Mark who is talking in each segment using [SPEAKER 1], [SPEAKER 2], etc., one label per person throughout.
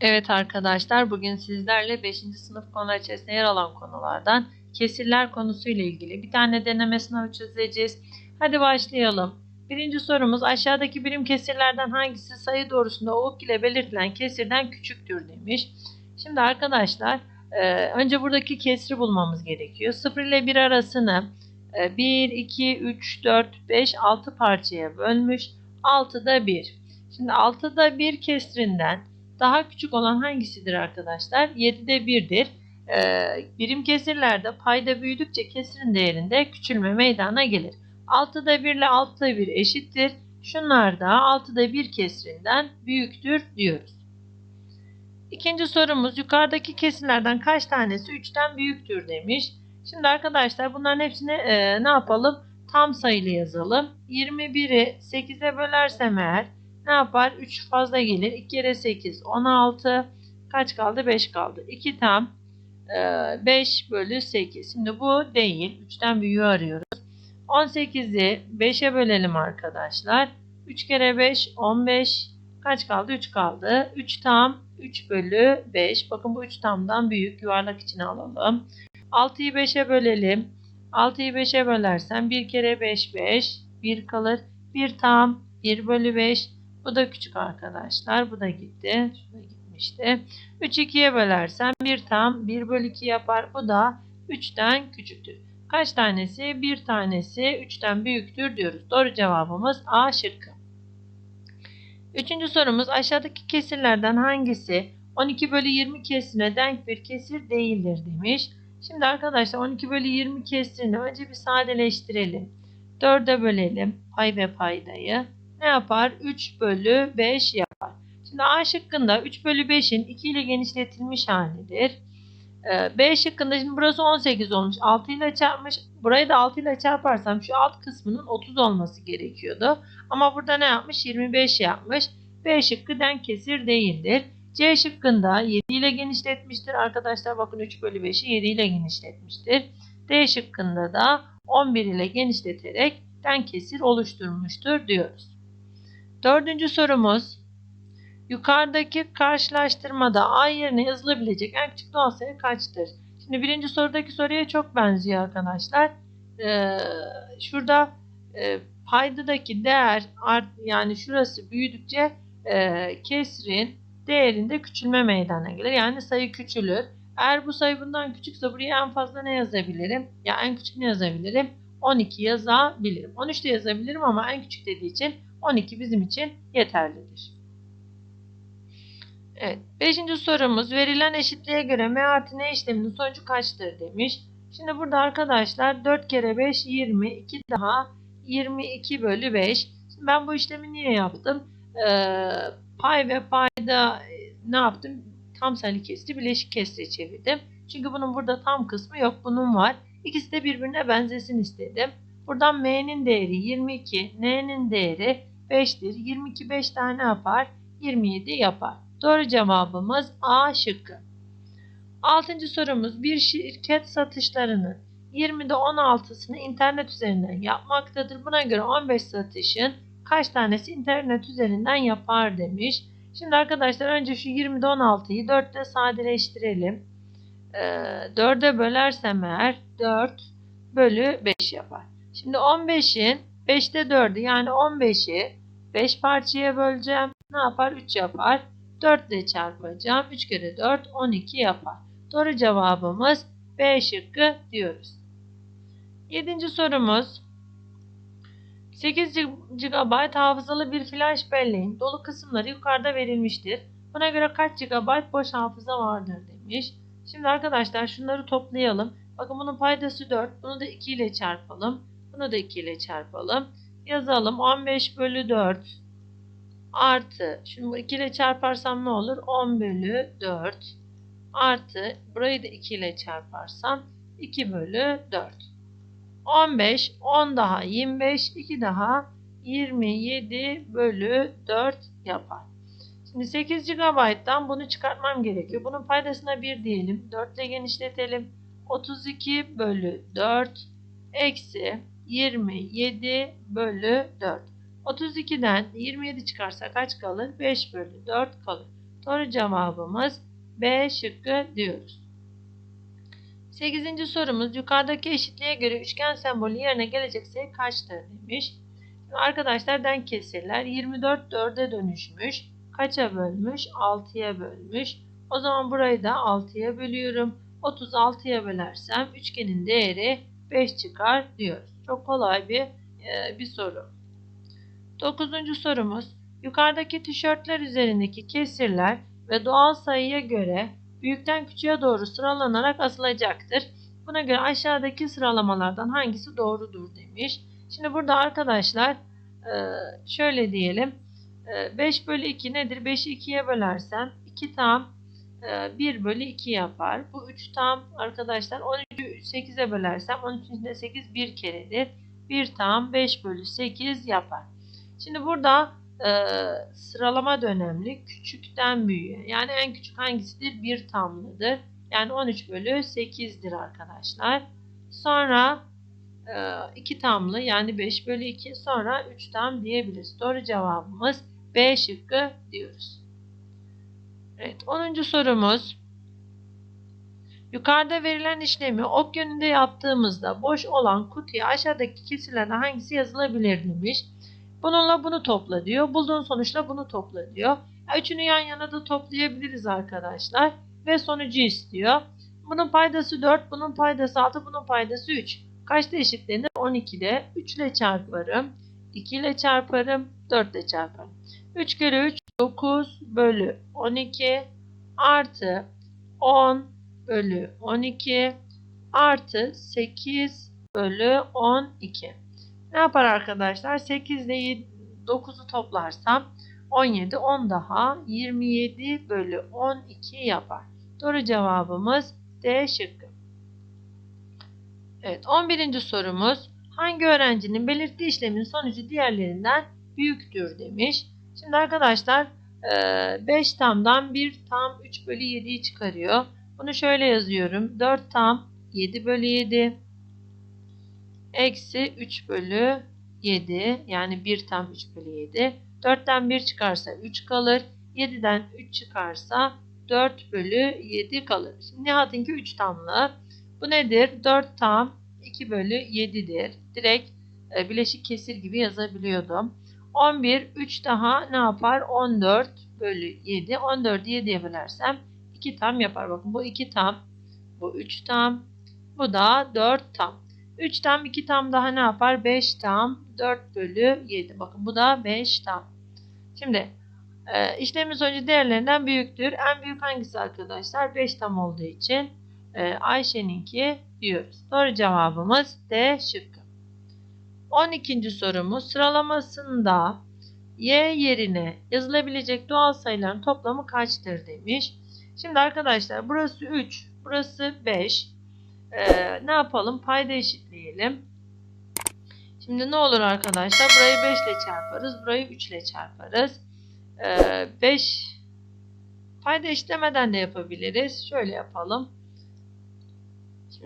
[SPEAKER 1] Evet arkadaşlar bugün sizlerle 5. sınıf konular içerisinde yer alan konulardan kesirler konusuyla ilgili bir tane deneme sınavı çözeceğiz. Hadi başlayalım. Birinci sorumuz aşağıdaki birim kesirlerden hangisi sayı doğrusunda ok ile belirtilen kesirden küçüktür demiş. Şimdi arkadaşlar e, önce buradaki kesri bulmamız gerekiyor. 0 ile 1 arasını 1, 2, 3, 4, 5, 6 parçaya bölmüş. 6'da 1. Şimdi 6'da 1 kesrinden daha küçük olan hangisidir arkadaşlar? 7'de 1'dir. Ee, birim kesirlerde payda büyüdükçe kesirin değerinde küçülme meydana gelir. 6'da 1 ile 6'da 1 eşittir. Şunlar da 6'da 1 kesirinden büyüktür diyoruz. İkinci sorumuz yukarıdaki kesirlerden kaç tanesi 3'ten büyüktür demiş. Şimdi arkadaşlar bunların hepsini e, ne yapalım? Tam sayılı yazalım. 21'i 8'e bölersem eğer ne yapar? 3 fazla gelir. 2 kere 8 16. Kaç kaldı? 5 kaldı. 2 tam 5 bölü 8. Şimdi bu değil. 3'ten büyüğü arıyoruz. 18'i 5'e bölelim arkadaşlar. 3 kere 5 15. Kaç kaldı? 3 kaldı. 3 tam 3 bölü 5. Bakın bu 3 tamdan büyük. Yuvarlak içine alalım. 6'yı 5'e bölelim. 6'yı 5'e bölersem 1 kere 5 5. 1 kalır. 1 tam 1 bölü 5. Bu da küçük arkadaşlar. Bu da gitti. Şu da gitmişti. 3 2'ye bölersem 1 tam 1 bölü 2 yapar. Bu da 3'ten küçüktür. Kaç tanesi? 1 tanesi 3'ten büyüktür diyoruz. Doğru cevabımız A şıkkı. Üçüncü sorumuz aşağıdaki kesirlerden hangisi 12 bölü 20 kesirine denk bir kesir değildir demiş. Şimdi arkadaşlar 12 bölü 20 kesirini önce bir sadeleştirelim. 4'e bölelim pay ve paydayı ne yapar? 3 bölü 5 yapar. Şimdi A şıkkında 3 bölü 5'in 2 ile genişletilmiş halidir. Ee, B şıkkında şimdi burası 18 olmuş. 6 ile çarpmış. Burayı da 6 ile çarparsam şu alt kısmının 30 olması gerekiyordu. Ama burada ne yapmış? 25 yapmış. B şıkkı denk kesir değildir. C şıkkında 7 ile genişletmiştir. Arkadaşlar bakın 3 bölü 5'i 7 ile genişletmiştir. D şıkkında da 11 ile genişleterek denk kesir oluşturmuştur diyoruz. Dördüncü sorumuz. Yukarıdaki karşılaştırmada A yerine yazılabilecek en küçük doğal sayı kaçtır? Şimdi birinci sorudaki soruya çok benziyor arkadaşlar. Ee, şurada e, paydadaki değer art, yani şurası büyüdükçe e, kesrin değerinde küçülme meydana gelir. Yani sayı küçülür. Eğer bu sayı bundan küçükse buraya en fazla ne yazabilirim? Ya en küçük ne yazabilirim? 12 yazabilirim. 13 de yazabilirim ama en küçük dediği için 12 bizim için yeterlidir. Evet. Beşinci sorumuz verilen eşitliğe göre M artı N işleminin sonucu kaçtır demiş. Şimdi burada arkadaşlar 4 kere 5 20. 2 daha 22 bölü 5. Şimdi ben bu işlemi niye yaptım? Ee, pay ve payda e, ne yaptım? Tam sayılı kesri bileşik kesre çevirdim. Çünkü bunun burada tam kısmı yok. Bunun var. İkisi de birbirine benzesin istedim. Buradan M'nin değeri 22, N'nin değeri 5'tir. 22 5 tane yapar. 27 yapar. Doğru cevabımız A şıkkı. Altıncı sorumuz bir şirket satışlarının 20'de 16'sını internet üzerinden yapmaktadır. Buna göre 15 satışın kaç tanesi internet üzerinden yapar demiş. Şimdi arkadaşlar önce şu 20'de 16'yı 4'te sadeleştirelim. Ee, 4'e bölersem eğer 4 bölü 5 yapar. Şimdi 15'in 5'te 4'ü yani 15'i 5 parçaya böleceğim. Ne yapar? 3 yapar. 4 ile çarpacağım. 3 kere 4 12 yapar. Doğru cevabımız B şıkkı diyoruz. 7. sorumuz 8 GB hafızalı bir flash belleğin dolu kısımları yukarıda verilmiştir. Buna göre kaç GB boş hafıza vardır demiş. Şimdi arkadaşlar şunları toplayalım. Bakın bunun paydası 4. Bunu da 2 ile çarpalım. Bunu da 2 ile çarpalım. Yazalım 15 bölü 4 artı. Şimdi bu 2 ile çarparsam ne olur? 10 bölü 4 artı. Burayı da 2 ile çarparsam 2 bölü 4. 15, 10 daha 25, 2 daha 27 bölü 4 yapar. Şimdi 8 GB'dan bunu çıkartmam gerekiyor. Bunun paydasına 1 diyelim. 4 ile genişletelim. 32 bölü 4 eksi 27 bölü 4. 32'den 27 çıkarsa kaç kalır? 5 bölü 4 kalır. Doğru cevabımız B şıkkı diyoruz. 8. sorumuz yukarıdaki eşitliğe göre üçgen sembolü yerine gelecek sayı kaçtır demiş. Arkadaşlar denk kesirler 24 4'e dönüşmüş. Kaça bölmüş? 6'ya bölmüş. O zaman burayı da 6'ya bölüyorum. 36'ya bölersem üçgenin değeri 5 çıkar diyoruz. Çok kolay bir e, bir soru. 9. sorumuz yukarıdaki tişörtler üzerindeki kesirler ve doğal sayıya göre büyükten küçüğe doğru sıralanarak asılacaktır. Buna göre aşağıdaki sıralamalardan hangisi doğrudur demiş. Şimdi burada arkadaşlar e, şöyle diyelim. 5 bölü 2 nedir? 5'i 2'ye bölersem 2 tam 1 bölü 2 yapar. Bu 3 tam arkadaşlar 13'ü 8'e bölersem 13'ün içinde 8 bir keredir. 1 tam 5 bölü 8 yapar. Şimdi burada e, sıralama da önemli. Küçükten büyüğe. Yani en küçük hangisidir? 1 tamlıdır. Yani 13 bölü 8'dir arkadaşlar. Sonra 2 tamlı yani 5 bölü 2 sonra 3 tam diyebiliriz. Doğru cevabımız B şıkkı diyoruz. Evet 10. sorumuz. Yukarıda verilen işlemi ok yönünde yaptığımızda boş olan kutuya aşağıdaki kesirlerden hangisi yazılabilir demiş. Bununla bunu topla diyor. Bulduğun sonuçla bunu topla diyor. Üçünü yan yana da toplayabiliriz arkadaşlar. Ve sonucu istiyor. Bunun paydası 4, bunun paydası 6, bunun paydası 3. Kaçta eşitlenir? 12'de 3 ile çarparım. 2 ile çarparım. 4 ile çarparım. 3 kere 3 9 bölü 12 artı 10 bölü 12 artı 8 bölü 12. Ne yapar arkadaşlar? 8 ile 9'u toplarsam 17, 10 daha 27 bölü 12 yapar. Doğru cevabımız D şıkkı. Evet 11. sorumuz hangi öğrencinin belirttiği işlemin sonucu diğerlerinden büyüktür demiş. Şimdi arkadaşlar 5 tamdan 1 tam 3 bölü 7'yi çıkarıyor. Bunu şöyle yazıyorum. 4 tam 7 bölü 7 eksi 3 bölü 7 yani 1 tam 3 bölü 7. 4'ten 1 çıkarsa 3 kalır. 7'den 3 çıkarsa 4 bölü 7 kalır. Şimdi Nihat'ınki 3 tamlı. Bu nedir? 4 tam 2 bölü 7'dir. Direkt e, bileşik kesir gibi yazabiliyordum. 11, 3 daha ne yapar? 14 bölü 7. 14'ü 7'ye bölersem 2 tam yapar. Bakın bu 2 tam, bu 3 tam, bu da 4 tam. 3 tam, 2 tam daha ne yapar? 5 tam, 4 bölü 7. Bakın bu da 5 tam. Şimdi e, işlemin sonucu değerlerinden büyüktür. En büyük hangisi arkadaşlar? 5 tam olduğu için e, Ayşe'ninki diyoruz. Doğru cevabımız D şıkkı. 12. sorumuz sıralamasında y yerine yazılabilecek doğal sayıların toplamı kaçtır demiş. Şimdi arkadaşlar burası 3, burası 5. Ee, ne yapalım? Payda eşitleyelim. Şimdi ne olur arkadaşlar? Burayı 5 ile çarparız. Burayı 3 ile çarparız. Ee, 5 payda eşitlemeden de yapabiliriz. Şöyle yapalım.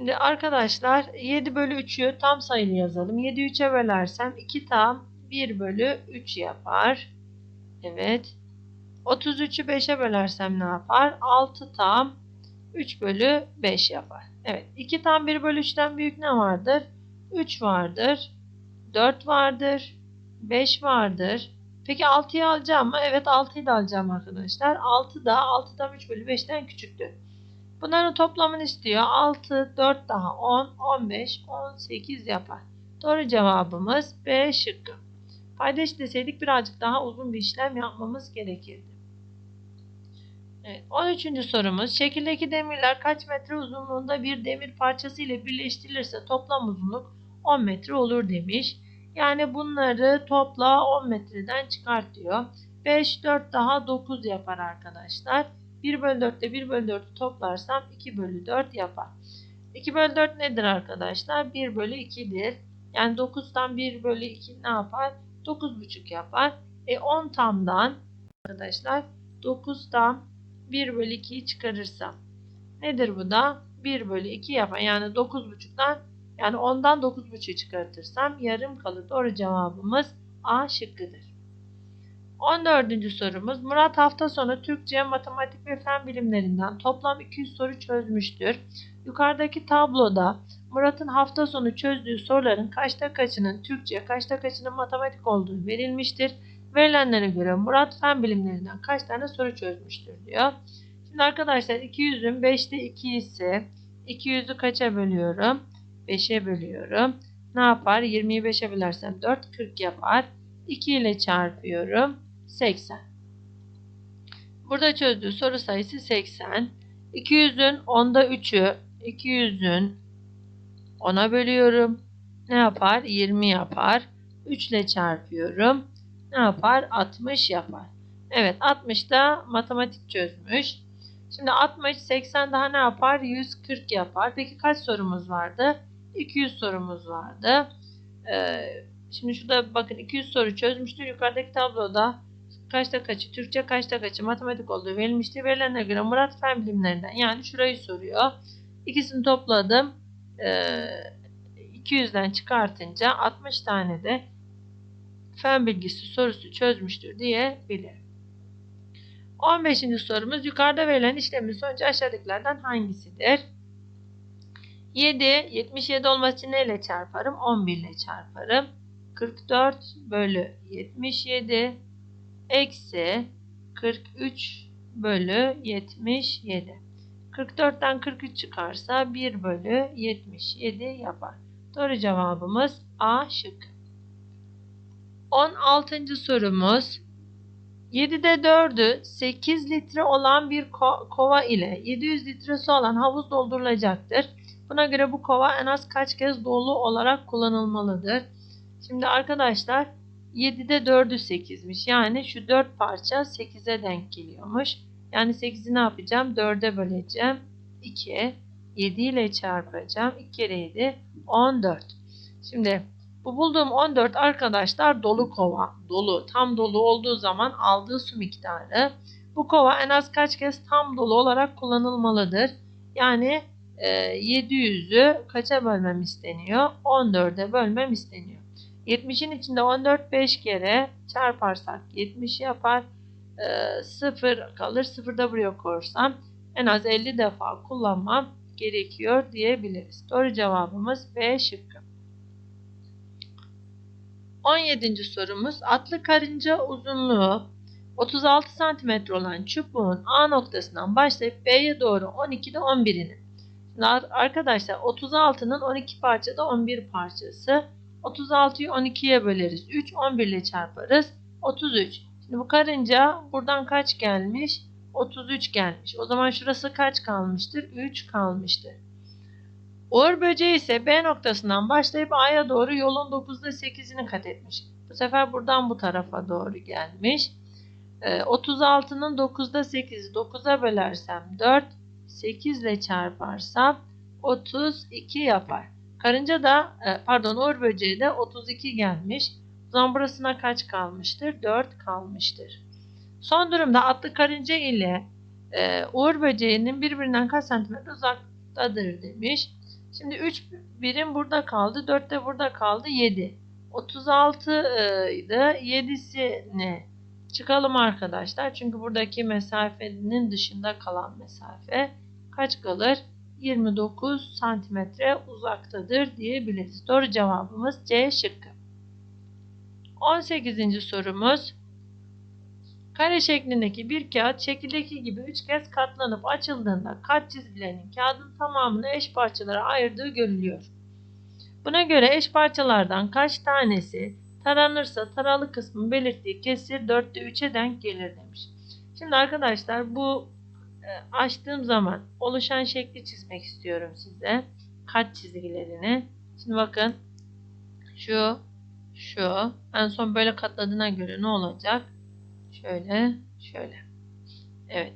[SPEAKER 1] Şimdi arkadaşlar 7 bölü 3'ü tam sayılı yazalım. 7'yi 3'e bölersem 2 tam 1 bölü 3 yapar. Evet. 33'ü 5'e bölersem ne yapar? 6 tam 3 bölü 5 yapar. Evet. 2 tam 1 bölü 3'ten büyük ne vardır? 3 vardır. 4 vardır. 5 vardır. Peki 6'yı alacağım mı? Evet 6'yı da alacağım arkadaşlar. 6 da 6 tam 3 bölü 5'ten küçüktür. Bunların toplamını istiyor. 6, 4 daha 10, 15, 18 yapar. Doğru cevabımız B şıkkı. Payda deseydik birazcık daha uzun bir işlem yapmamız gerekirdi. Evet, 13. sorumuz. Şekildeki demirler kaç metre uzunluğunda bir demir parçası ile birleştirilirse toplam uzunluk 10 metre olur demiş. Yani bunları topla 10 metreden çıkart diyor. 5, 4 daha 9 yapar arkadaşlar. 1 bölü 4 ile 1 bölü 4'ü toplarsam 2 bölü 4 yapar. 2 bölü 4 nedir arkadaşlar? 1 bölü 2'dir. Yani 9'dan 1 bölü 2 ne yapar? 9,5 yapar. E 10 tamdan arkadaşlar 9'dan 1 bölü 2'yi çıkarırsam nedir bu da? 1 bölü 2 yapar. Yani 9,5'dan yani 10'dan 9,5'u çıkartırsam yarım kalır. Doğru cevabımız A şıkkıdır. 14. sorumuz Murat hafta sonu Türkçe, matematik ve fen bilimlerinden toplam 200 soru çözmüştür. Yukarıdaki tabloda Murat'ın hafta sonu çözdüğü soruların kaçta kaçının Türkçe, kaçta kaçının matematik olduğu verilmiştir. Verilenlere göre Murat fen bilimlerinden kaç tane soru çözmüştür diyor. Şimdi arkadaşlar 200'ün 5'te 2 ise 200'ü kaça bölüyorum? 5'e bölüyorum. Ne yapar? 20'yi 5'e bölersem 4, 40 yapar. 2 ile çarpıyorum. 80. Burada çözdüğü soru sayısı 80. 200'ün 10'da 3'ü 200'ün 10'a bölüyorum. Ne yapar? 20 yapar. 3 ile çarpıyorum. Ne yapar? 60 yapar. Evet 60 da matematik çözmüş. Şimdi 60 80 daha ne yapar? 140 yapar. Peki kaç sorumuz vardı? 200 sorumuz vardı. Ee, şimdi şurada bakın 200 soru çözmüştür. Yukarıdaki tabloda kaçta kaçı Türkçe kaçta kaçı matematik olduğu verilmişti. Verilenlere göre Murat fen bilimlerinden yani şurayı soruyor. İkisini topladım. Ee, 200'den çıkartınca 60 tane de fen bilgisi sorusu çözmüştür diyebilirim. 15. sorumuz yukarıda verilen işlemin sonucu aşağıdakilerden hangisidir? 7, 77 olması için neyle çarparım? 11 ile çarparım. 44 bölü 77 eksi 43 bölü 77. 44'ten 43 çıkarsa 1 bölü 77 yapar. Doğru cevabımız A şık. 16. sorumuz 7'de 4'ü 8 litre olan bir ko- kova ile 700 litresi olan havuz doldurulacaktır. Buna göre bu kova en az kaç kez dolu olarak kullanılmalıdır? Şimdi arkadaşlar 7'de 4'ü 8'miş. Yani şu 4 parça 8'e denk geliyormuş. Yani 8'i ne yapacağım? 4'e böleceğim. 2. 7 ile çarpacağım. 2 kere 7 14. Şimdi bu bulduğum 14 arkadaşlar dolu kova. Dolu. Tam dolu olduğu zaman aldığı su miktarı. Bu kova en az kaç kez tam dolu olarak kullanılmalıdır? Yani e, 700'ü kaça bölmem isteniyor? 14'e bölmem isteniyor. 70'in içinde 14 5 kere çarparsak 70 yapar. E, 0 kalır. 0'da buraya korsam en az 50 defa kullanmam gerekiyor diyebiliriz. Doğru cevabımız B şıkkı. 17. sorumuz atlı karınca uzunluğu 36 cm olan çubuğun A noktasından başlayıp B'ye doğru 12'de 11'ini. Şimdi arkadaşlar 36'nın 12 parçada 11 parçası. 36'yı 12'ye böleriz. 3 11 ile çarparız. 33. Şimdi bu karınca buradan kaç gelmiş? 33 gelmiş. O zaman şurası kaç kalmıştır? 3 kalmıştır. Uğur böceği ise B noktasından başlayıp A'ya doğru yolun 9'da 8'ini kat etmiş. Bu sefer buradan bu tarafa doğru gelmiş. Ee, 36'nın 9'da 8'i 9'a bölersem 4, 8 ile çarparsam 32 yapar. Karınca da e, pardon Uğur böceği de 32 gelmiş. O zaman kaç kalmıştır? 4 kalmıştır. Son durumda atlı karınca ile e, Uğur böceğinin birbirinden kaç santimetre uzaktadır demiş. Şimdi 3 birim burada kaldı. 4 de burada kaldı. 7. 36 idi. 7'sini çıkalım arkadaşlar. Çünkü buradaki mesafenin dışında kalan mesafe kaç kalır? 29 santimetre uzaktadır diyebiliriz. Doğru cevabımız C şıkkı. 18. sorumuz Kare şeklindeki bir kağıt şekildeki gibi 3 kez katlanıp açıldığında kat çizgilerinin kağıdın tamamını eş parçalara ayırdığı görülüyor. Buna göre eş parçalardan kaç tanesi taranırsa taralı kısmın belirttiği kesir 4'te 3'e denk gelir demiş. Şimdi arkadaşlar bu açtığım zaman oluşan şekli çizmek istiyorum size. Kat çizgilerini. Şimdi bakın şu şu en son böyle katladığına göre ne olacak? Şöyle, şöyle. Evet.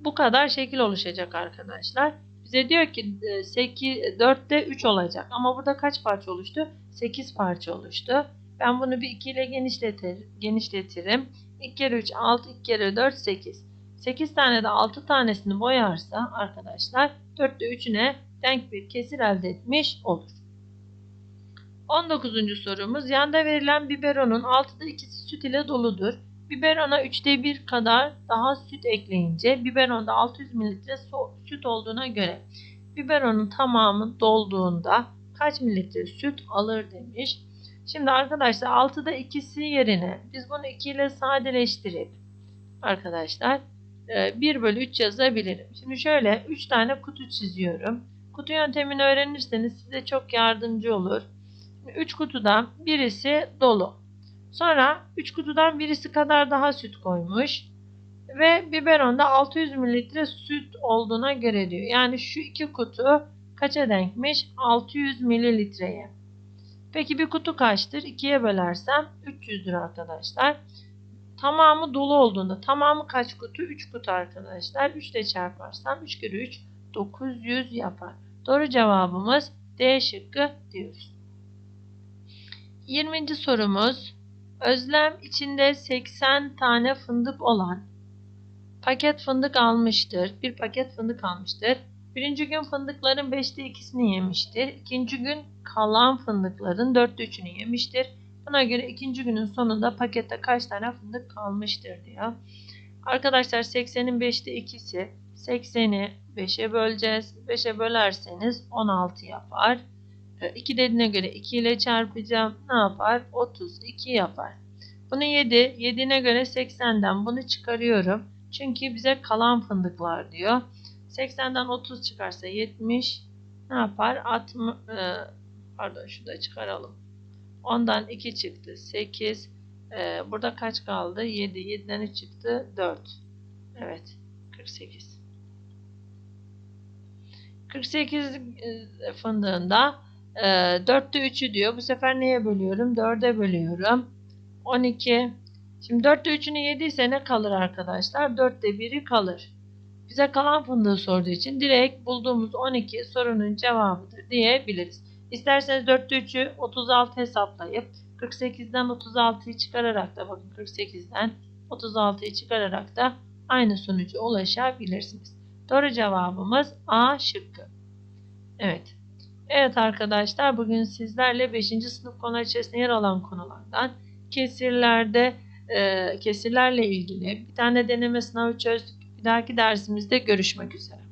[SPEAKER 1] Bu kadar şekil oluşacak arkadaşlar. Bize diyor ki 8, 4'te 3 olacak. Ama burada kaç parça oluştu? 8 parça oluştu. Ben bunu bir 2 ile genişletir, genişletirim. 2 kere 3, 6, 2 kere 4, 8. 8 tane de 6 tanesini boyarsa arkadaşlar 4'te 3'üne denk bir kesir elde etmiş olur. 19. sorumuz. Yanda verilen biberonun 6'da ikisi süt ile doludur. Biberona 3'te 1 kadar daha süt ekleyince biberonda 600 mililitre süt olduğuna göre biberonun tamamı dolduğunda kaç mililitre süt alır demiş. Şimdi arkadaşlar 6'da ikisi yerine biz bunu 2 ile sadeleştirip arkadaşlar 1 bölü 3 yazabilirim. Şimdi şöyle 3 tane kutu çiziyorum. Kutu yöntemini öğrenirseniz size çok yardımcı olur. 3 kutudan birisi dolu. Sonra 3 kutudan birisi kadar daha süt koymuş. Ve biberonda 600 mililitre süt olduğuna göre diyor. Yani şu iki kutu kaça denkmiş? 600 mililitreye. Peki bir kutu kaçtır? 2'ye bölersem 300'dür arkadaşlar. Tamamı dolu olduğunda tamamı kaç kutu? 3 kutu arkadaşlar. 3 ile çarparsam 3 kere 3 900 yapar. Doğru cevabımız D şıkkı diyoruz. 20. sorumuz. Özlem içinde 80 tane fındık olan paket fındık almıştır. Bir paket fındık almıştır. Birinci gün fındıkların 5'te 2'sini yemiştir. İkinci gün kalan fındıkların 4'te 3'ünü yemiştir. Buna göre ikinci günün sonunda pakette kaç tane fındık kalmıştır diyor. Arkadaşlar 80'in 5'te 2'si 80'i 5'e böleceğiz. 5'e bölerseniz 16 yapar. 2 dediğine göre 2 ile çarpacağım. Ne yapar? 32 yapar. Bunu 7. 7'ine göre 80'den bunu çıkarıyorum. Çünkü bize kalan fındıklar diyor. 80'den 30 çıkarsa 70 ne yapar? 60 e, pardon şu da çıkaralım. Ondan 2 çıktı. 8 e, burada kaç kaldı? 7. 7'den 3 çıktı. 4. Evet. 48. 48 e, fındığında e, 4'te 3'ü diyor. Bu sefer neye bölüyorum? 4'e bölüyorum. 12. Şimdi 4'te 3'ünü yediyse ne kalır arkadaşlar? 4'te 1'i kalır. Bize kalan fındığı sorduğu için direkt bulduğumuz 12 sorunun cevabıdır diyebiliriz. İsterseniz 4'te 3'ü 36 hesaplayıp 48'den 36'yı çıkararak da bakın 48'den 36'yı çıkararak da aynı sonuca ulaşabilirsiniz. Doğru cevabımız A şıkkı. Evet. Evet arkadaşlar bugün sizlerle 5. sınıf konu içerisinde yer alan konulardan kesirlerde e, kesirlerle ilgili bir tane deneme sınavı çözdük. Bir dahaki dersimizde görüşmek üzere.